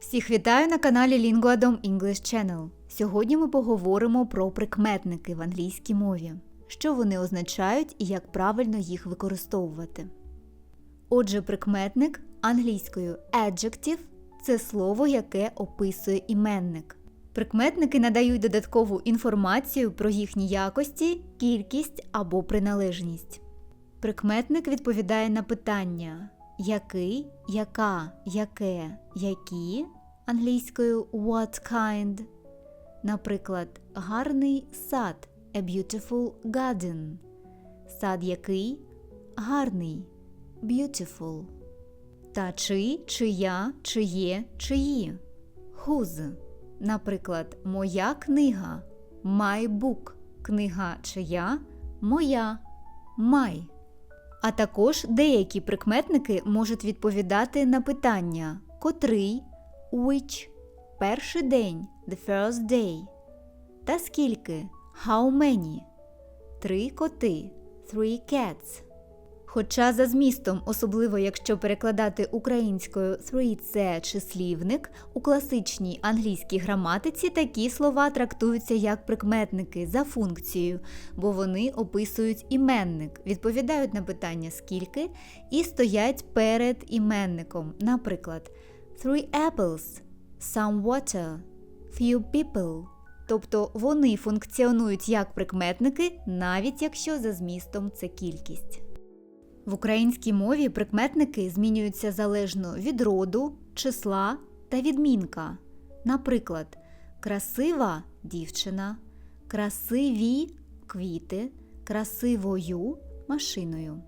Всіх вітаю на каналі Linguadom English Channel. Сьогодні ми поговоримо про прикметники в англійській мові, що вони означають і як правильно їх використовувати. Отже, прикметник англійською adjective – це слово, яке описує іменник. Прикметники надають додаткову інформацію про їхні якості, кількість або приналежність. Прикметник відповідає на питання який, яка, яке, які англійською what kind. Наприклад, гарний сад a beautiful garden. Сад який гарний beautiful. Та чи, чия, чиє, чиї. Whose. Наприклад, моя книга my book. Книга чия моя my. А також деякі прикметники можуть відповідати на питання котрий, which, перший день, the first day, та скільки, how many, три коти, three cats. Хоча за змістом, особливо якщо перекладати українською three – це числівник, у класичній англійській граматиці такі слова трактуються як прикметники за функцією, бо вони описують іменник, відповідають на питання скільки і стоять перед іменником. Наприклад, three apples, some water, few people. Тобто вони функціонують як прикметники, навіть якщо за змістом це кількість. В українській мові прикметники змінюються залежно від роду, числа та відмінка. Наприклад, красива дівчина, красиві квіти, красивою машиною.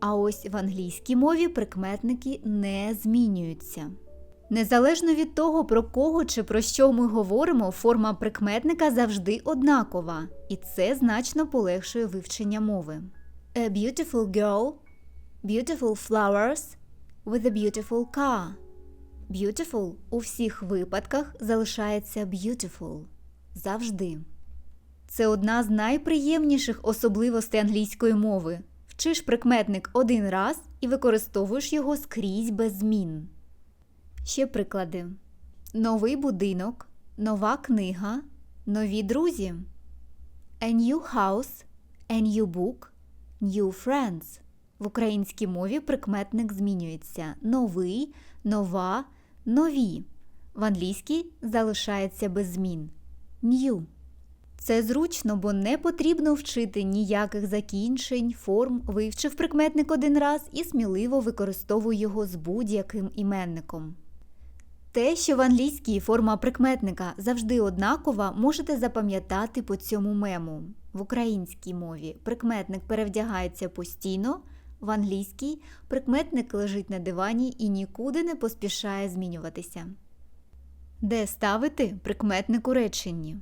А ось в англійській мові прикметники не змінюються. Незалежно від того, про кого чи про що ми говоримо, форма прикметника завжди однакова, і це значно полегшує вивчення мови. A beautiful girl Beautiful flowers with a beautiful car. Beautiful у всіх випадках залишається beautiful. Завжди. Це одна з найприємніших особливостей англійської мови. Вчиш прикметник один раз і використовуєш його скрізь без змін. Ще приклади: новий будинок, нова книга, нові друзі. A new house, a new book, new friends. В українській мові прикметник змінюється новий, нова, нові. В англійській залишається без змін. New. Це зручно, бо не потрібно вчити ніяких закінчень, форм, вивчив прикметник один раз і сміливо використовуй його з будь-яким іменником. Те, що в англійській форма прикметника завжди однакова, можете запам'ятати по цьому мему. В українській мові прикметник перевдягається постійно. В англійській прикметник лежить на дивані і нікуди не поспішає змінюватися. Де ставити прикметник у реченні?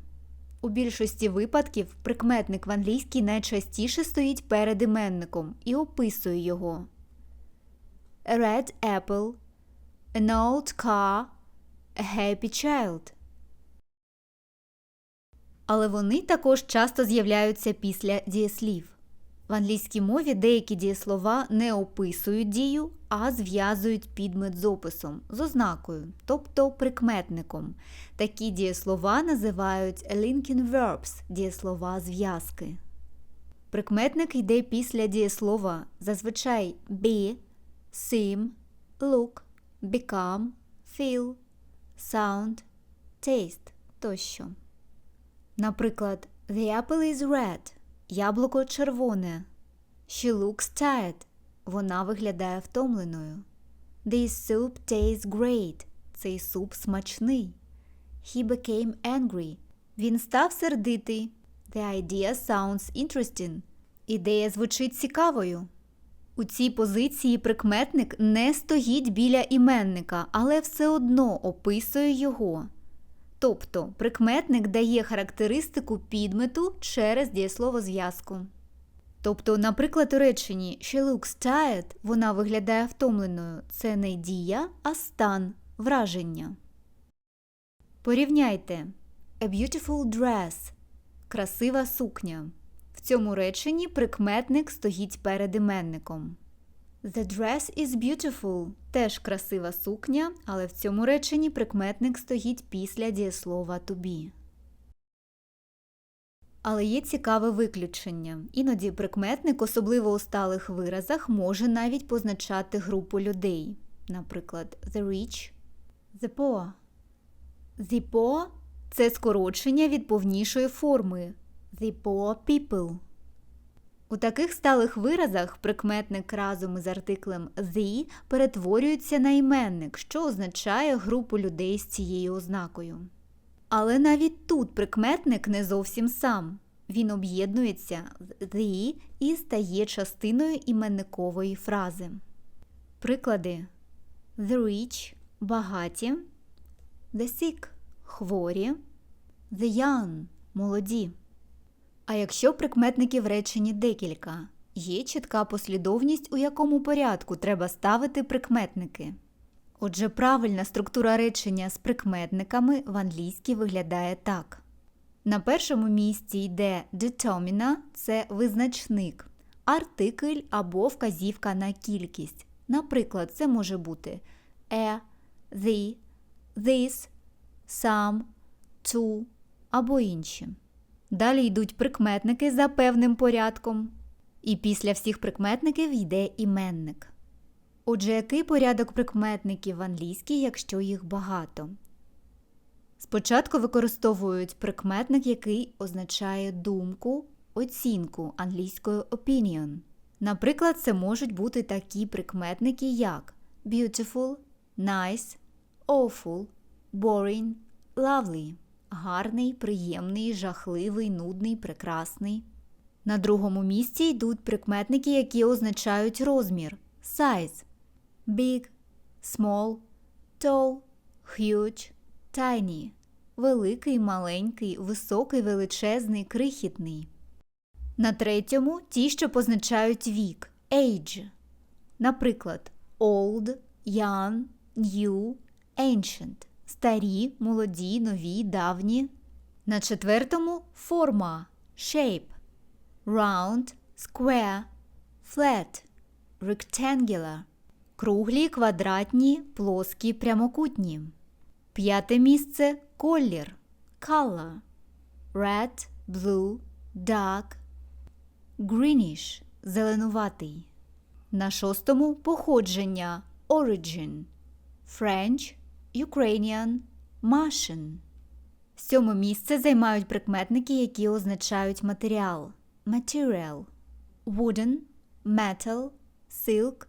У більшості випадків прикметник в англійській найчастіше стоїть перед іменником і описує його. A red apple, an old car, a happy child. Але вони також часто з'являються після дієслів. В англійській мові деякі дієслова не описують дію, а зв'язують підмет з описом, з ознакою, тобто прикметником. Такі дієслова називають linking verbs – дієслова зв'язки. Прикметник йде після дієслова зазвичай be, seem, look, become, feel, sound, taste тощо. Наприклад, the apple is red. Яблуко червоне. She looks tired. Вона виглядає втомленою. This soup tastes great. Цей суп смачний. He became angry. Він став сердитий. The idea sounds interesting. Ідея звучить цікавою. У цій позиції прикметник не стоїть біля іменника, але все одно описує його. Тобто прикметник дає характеристику підмету через дієслово зв'язку. Тобто, наприклад, у реченні She looks tired, вона виглядає втомленою. Це не дія, а стан, враження. Порівняйте A beautiful dress красива сукня. В цьому реченні прикметник стоїть перед іменником. The dress is beautiful. Теж красива сукня, але в цьому реченні прикметник стоїть після дієслова to be. Але є цікаве виключення. Іноді прикметник, особливо у сталих виразах, може навіть позначати групу людей. Наприклад, the rich, the poor. The poor – це скорочення від повнішої форми the poor people. У таких сталих виразах прикметник разом із артиклем the перетворюється на іменник, що означає групу людей з цією ознакою. Але навіть тут прикметник не зовсім сам. Він об'єднується з the і стає частиною іменникової фрази. Приклади: the rich багаті, the sick хворі, the young молоді. А якщо прикметників реченні декілька, є чітка послідовність, у якому порядку треба ставити прикметники. Отже, правильна структура речення з прикметниками в англійській виглядає так. На першому місці йде determiner – це визначник, артикль або вказівка на кількість. Наприклад, це може бути a, the, this, some, to або інші. Далі йдуть прикметники за певним порядком. І після всіх прикметників йде іменник. Отже, який порядок прикметників в англійській, якщо їх багато? Спочатку використовують прикметник, який означає думку, оцінку англійською opinion. Наприклад, це можуть бути такі прикметники, як beautiful, nice, awful, boring, lovely гарний, приємний, жахливий, нудний, прекрасний. На другому місці йдуть прикметники, які означають розмір size big, small, tall, huge, tiny, великий, маленький, високий, величезний, крихітний. На третьому ті, що позначають вік age. Наприклад, old, young, new, ancient старі, молоді, нові, давні. На четвертому форма shape round, square, flat, rectangular. Круглі, квадратні, плоскі, прямокутні. П'яте місце колір color. Red, blue, dark, greenish зеленуватий. На шостому походження origin. French, Ukrainian, Russian. Сьоме місце займають прикметники, які означають матеріал material, wooden, metal, silk,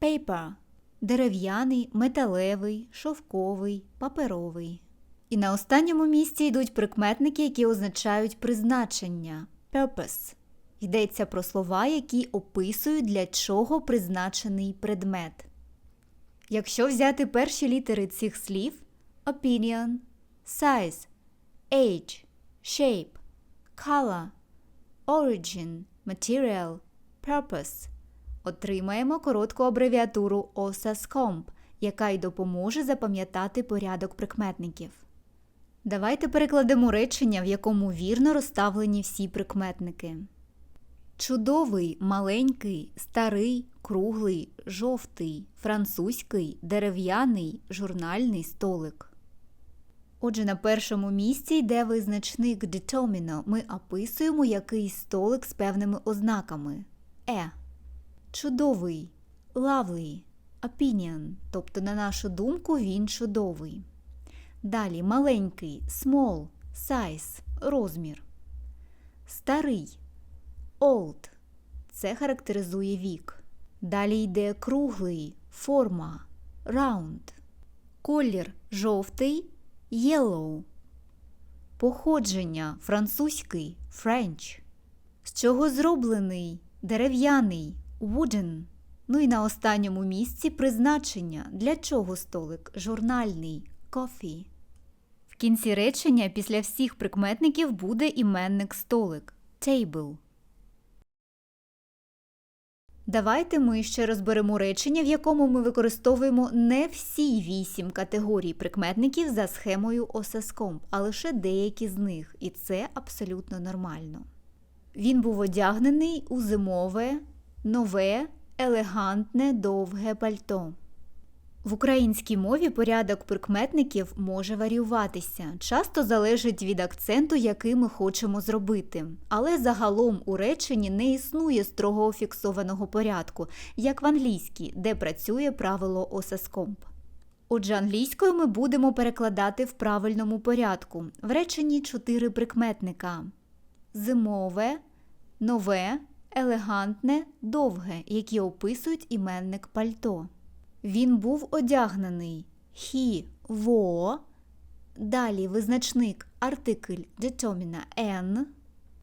paper, дерев'яний, металевий, шовковий, паперовий. І на останньому місці йдуть прикметники, які означають призначення purpose. Йдеться про слова, які описують, для чого призначений предмет. Якщо взяти перші літери цих слів opinion, size, age, shape, color, origin, material, purpose, отримаємо коротку абревіатуру OSASCOMP, яка й допоможе запам'ятати порядок прикметників. Давайте перекладемо речення, в якому вірно розставлені всі прикметники. Чудовий, маленький, старий, круглий, жовтий, французький, дерев'яний, журнальний столик. Отже, на першому місці йде визначник determiner. Ми описуємо якийсь столик з певними ознаками. Е. Чудовий, lovely, opinion, тобто, на нашу думку, він чудовий. Далі маленький, small, size, розмір. Старий old. Це характеризує вік. Далі йде круглий, форма, round. Колір жовтий yellow. Походження французький French. З чого зроблений дерев'яний wooden. Ну і на останньому місці призначення. Для чого столик журнальний coffee. В кінці речення після всіх прикметників буде іменник столик table. Давайте ми ще розберемо речення, в якому ми використовуємо не всі вісім категорій прикметників за схемою Осаскомп, а лише деякі з них, і це абсолютно нормально. Він був одягнений у зимове, нове, елегантне довге пальто. В українській мові порядок прикметників може варіюватися, часто залежить від акценту, який ми хочемо зробити. Але загалом у реченні не існує строго фіксованого порядку, як в англійській, де працює правило осаскомп. Отже, англійською ми будемо перекладати в правильному порядку. В реченні чотири прикметника: зимове, нове, елегантне, довге, які описують іменник пальто. Він був одягнений he во. Далі визначник артикль determina n.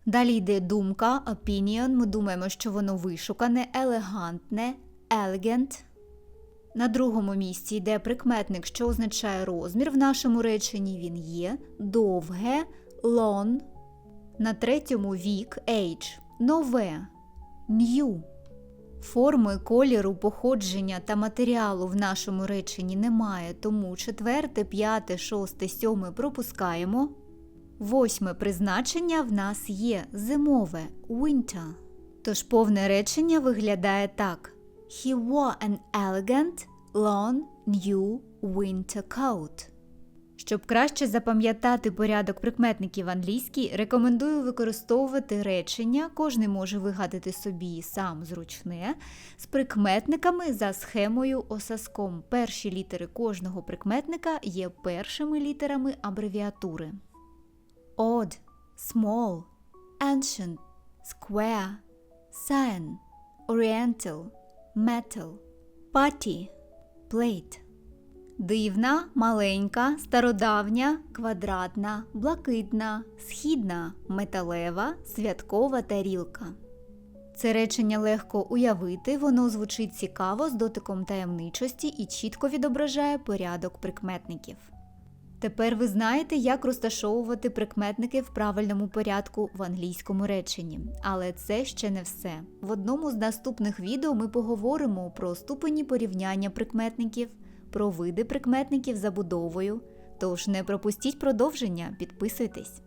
Далі йде думка opinion. Ми думаємо, що воно вишукане, елегантне, elegant. На другому місці йде прикметник, що означає розмір. В нашому реченні він є довге, long. На третьому вік age, нове, new. Форми, кольору, походження та матеріалу в нашому реченні немає, тому четверте, п'яте, шосте, сьоме пропускаємо. Восьме призначення в нас є зимове winter. Тож повне речення виглядає так: He wore an elegant, long, new winter coat. Щоб краще запам'ятати порядок прикметників в англійській, рекомендую використовувати речення, кожен може вигадати собі сам зручне, з прикметниками за схемою осаском. Перші літери кожного прикметника є першими літерами абревіатури. Odd, small, ancient, square, cyan, oriental, metal, party, plate. Дивна, маленька, стародавня, квадратна, блакитна, східна, металева, святкова тарілка. Це речення легко уявити, воно звучить цікаво з дотиком таємничості і чітко відображає порядок прикметників. Тепер ви знаєте, як розташовувати прикметники в правильному порядку в англійському реченні. Але це ще не все. В одному з наступних відео ми поговоримо про ступені порівняння прикметників про види прикметників за будовою. Тож не пропустіть продовження, підписуйтесь.